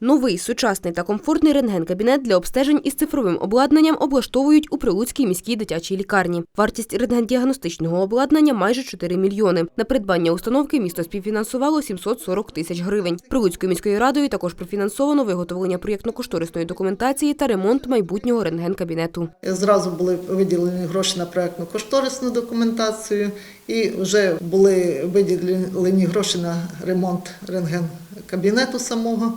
Новий сучасний та комфортний рентген-кабінет для обстежень із цифровим обладнанням облаштовують у Прилуцькій міській дитячій лікарні. Вартість рентген-діагностичного обладнання майже 4 мільйони. На придбання установки місто співфінансувало 740 тисяч гривень. Прилуцькою міською радою також профінансовано виготовлення проєктно-кошторисної документації та ремонт майбутнього рентген-кабінету. Зразу були виділені гроші на проектну кошторисну документацію, і вже були виділені гроші на ремонт рентген-кабінету самого.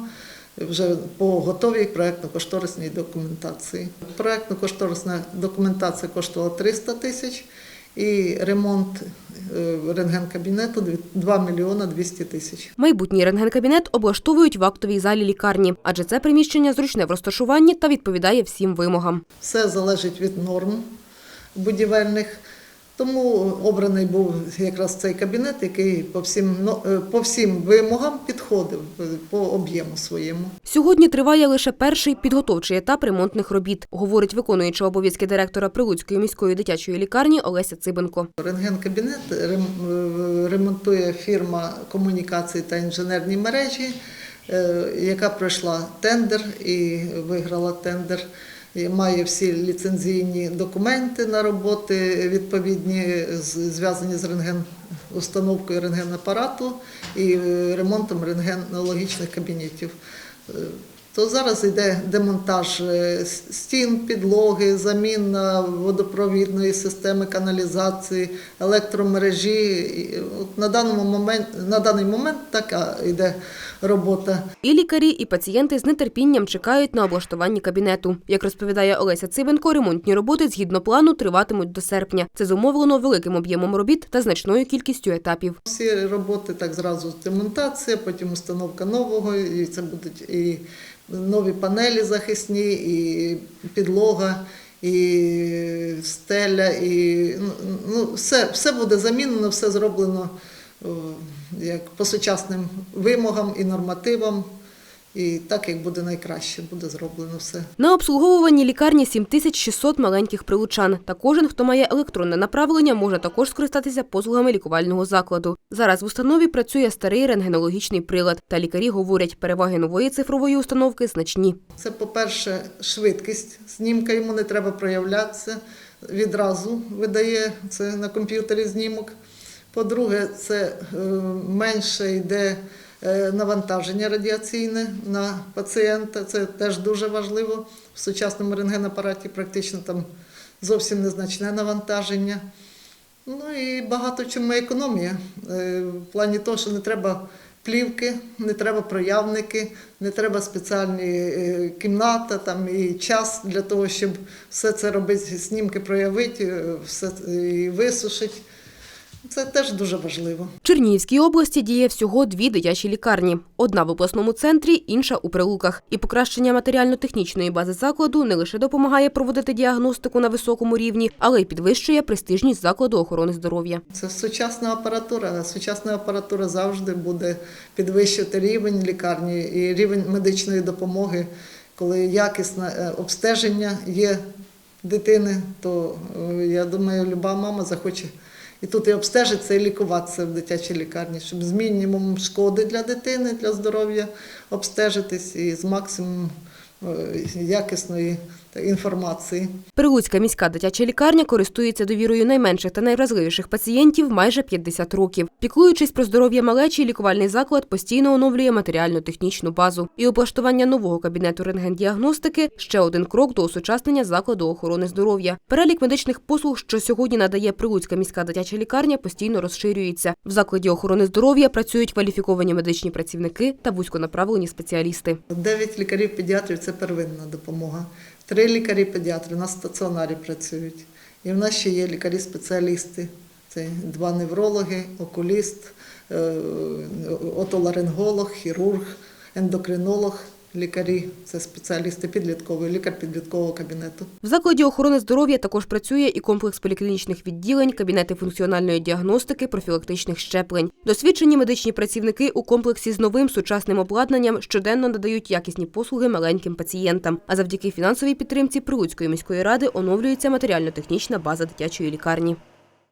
Вже по готовій проектно-кошторисній документації. Проектно-кошторисна документація коштувала 300 тисяч, і ремонт е, рентген-кабінету 2 мільйона 200 тисяч. Майбутній рентген-кабінет облаштовують в актовій залі лікарні, адже це приміщення зручне в розташуванні та відповідає всім вимогам. Все залежить від норм будівельних. Тому обраний був якраз цей кабінет, який по всім, е, по всім вимогам підходив е, по об'єму своєму. Сьогодні триває лише перший підготовчий етап ремонтних робіт, говорить виконуюча обов'язки директора Прилуцької міської дитячої лікарні Олеся Цибенко. Рентген-кабінет е, ремонтує фірма комунікації та інженерні мережі, яка пройшла тендер і виграла тендер. Має всі ліцензійні документи на роботи відповідні, зв'язані з рентген установкою рентгенапарату і е, ремонтом рентгенологічних кабінетів. Е, То зараз йде демонтаж е, стін, підлоги, заміна водопровідної системи каналізації, електромережі. От На, даному момент, на даний момент така йде робота. І лікарі, і пацієнти з нетерпінням чекають на облаштування кабінету. Як розповідає Олеся Цибенко, ремонтні роботи згідно плану триватимуть до серпня. Це зумовлено великим об'ємом робіт та значною кількістю етапів. Всі роботи так зразу демонтація, потім установка нового, і це будуть і нові панелі захисні, і підлога, і стеля, і ну, ну, все, все буде замінено, все зроблено як по сучасним вимогам і нормативам. І так, як буде найкраще, буде зроблено все. На обслуговуванні лікарні 7600 маленьких прилучан. Та кожен, хто має електронне направлення, може також скористатися послугами лікувального закладу. Зараз в установі працює старий рентгенологічний прилад. Та лікарі говорять, переваги нової цифрової установки значні. Це, по-перше, швидкість знімка, йому не треба проявлятися. Відразу видає це на комп'ютері знімок. По-друге, це е, менше йде навантаження радіаційне на пацієнта. Це теж дуже важливо. В сучасному рентгенапараті практично там зовсім незначне навантаження. Ну і багато чому економія. Е, В плані того, що не треба плівки, не треба проявники, не треба спеціальні е, кімната там, і час для того, щоб все це робити, знімки проявити, е, все і висушити. Це теж дуже важливо. В Чернігівській області діє всього дві дитячі лікарні: одна в обласному центрі, інша у прилуках. І покращення матеріально-технічної бази закладу не лише допомагає проводити діагностику на високому рівні, але й підвищує престижність закладу охорони здоров'я. Це сучасна апаратура. Сучасна апаратура завжди буде підвищувати рівень лікарні і рівень медичної допомоги. Коли якісне е, обстеження є дитини, то е, я думаю, люба мама захоче і тут і обстежитися, і лікуватися в дитячій лікарні, щоб з мінімумом шкоди для дитини, для здоров'я обстежитись і з максимумом е, якісної інформації. Прилуцька міська дитяча лікарня користується довірою найменших та найвразливіших пацієнтів майже 50 років. Піклуючись про здоров'я малечі, лікувальний заклад постійно оновлює матеріально-технічну базу. І облаштування нового кабінету рентгендіагностики – ще один крок до осучаснення закладу охорони здоров'я. Перелік медичних послуг, що сьогодні надає Прилуцька міська дитяча лікарня, постійно розширюється. В закладі охорони здоров'я працюють кваліфіковані медичні працівники та вузьконаправлені спеціалісти. Дев'ять лікарів-педіатрів це первинна допомога. Три лікарі-педіатри на стаціонарі працюють. І в нас ще є лікарі-спеціалісти. Це два неврологи, окуліст, е, отоларинголог, хірург, ендокринолог, лікарі це спеціалісти підліткової, лікар підліткового кабінету. В закладі охорони здоров'я також працює і комплекс поліклінічних відділень, кабінети функціональної діагностики, профілактичних щеплень. Досвідчені медичні працівники у комплексі з новим сучасним обладнанням щоденно надають якісні послуги маленьким пацієнтам. А завдяки фінансовій підтримці Прилуцької міської ради оновлюється матеріально-технічна база дитячої лікарні.